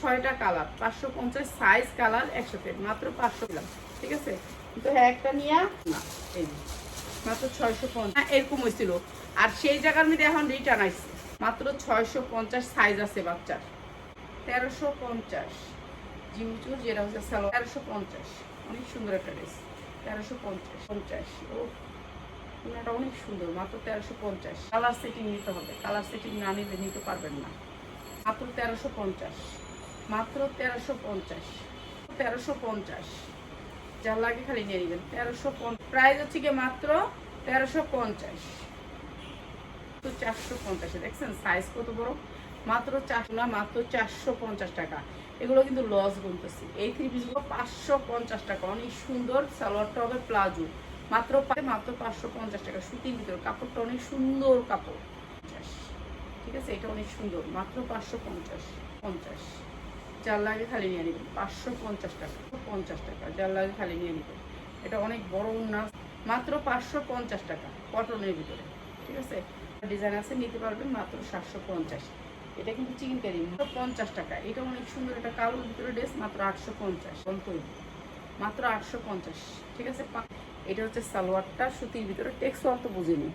ছয়টা কালার, পাঁচশো পঞ্চাশ সাইজ কালার পেট মাত্র পাঁচশো দিলাম ঠিক আছে? কিন্তু হ্যাঁ একটা নিয়ে, না, এই মাত্র ছয়শো পঞ্চাশ এরকম হয়েছিল। আর সেই জায়গার মধ্যে এখন রিটার্ন আসছে, মাত্র ছয়শো পঞ্চাশ সাইজ আছে বাচ্চার। তেরোশো পঞ্চাশ, জিমচুর যেটা হচ্ছে স্যালো তেরোশো পঞ্চাশ, অনেক সুন্দর একটা ড্রেস তেরোশো পঞ্চাশ পঞ্চাশ, ও পুরোটা অনেক সুন্দর, মাত্র তেরোশো পঞ্চাশ। কালার সেটিং নিতে হবে কালার সেটিং না নিলে নিতে পারবেন না, মাত্র তেরোশো পঞ্চাশ। মাত্র তেরোশো পঞ্চাশ। তেরোশো পঞ্চাশ। যার লাগে খালি নিয়ে নেবেন। তেরোশো প্রাইস হচ্ছে গিয়ে মাত্র তেরোশো পঞ্চাশ। তো চারশো পঞ্চাশে দেখছেন সাইজ কত বড়? মাত্র চারশো না, মাত্র চারশো পঞ্চাশ টাকা। এগুলো কিন্তু লস গুনতেছি। এই থ্রি পিসগুলো পাঁচশো পঞ্চাশ টাকা। অনেক সুন্দর সালোয়ারটা হবে প্লাজো। মাত্র মাত্র পাঁচশো পঞ্চাশ টাকা। সুতির ভিতরে। কাপড়টা অনেক সুন্দর কাপড়। ঠিক আছে? এটা অনেক সুন্দর। মাত্র পাঁচশো পঞ্চাশ। পঞ্চাশ। যার লাগে খালি নিয়ে নেবেন পাঁচশো পঞ্চাশ টাকা পঞ্চাশ টাকা যার লাগে খালি নিয়ে নেবেন এটা অনেক বড় উন্নাস মাত্র পাঁচশো পঞ্চাশ টাকা কটনের ভিতরে, ঠিক আছে? ডিজাইন আছে, নিতে পারবেন মাত্র সাতশো পঞ্চাশ। এটা কিন্তু চিকেন কারি পঞ্চাশ টাকা। এটা অনেক সুন্দর এটা কালোর ভিতরে ড্রেস, মাত্র আটশো পঞ্চাশ। মাত্র আটশো পঞ্চাশ, ঠিক আছে? এটা হচ্ছে সালোয়ারটা, সুতির ভিতরে টেক্সও অত বুঝিনি।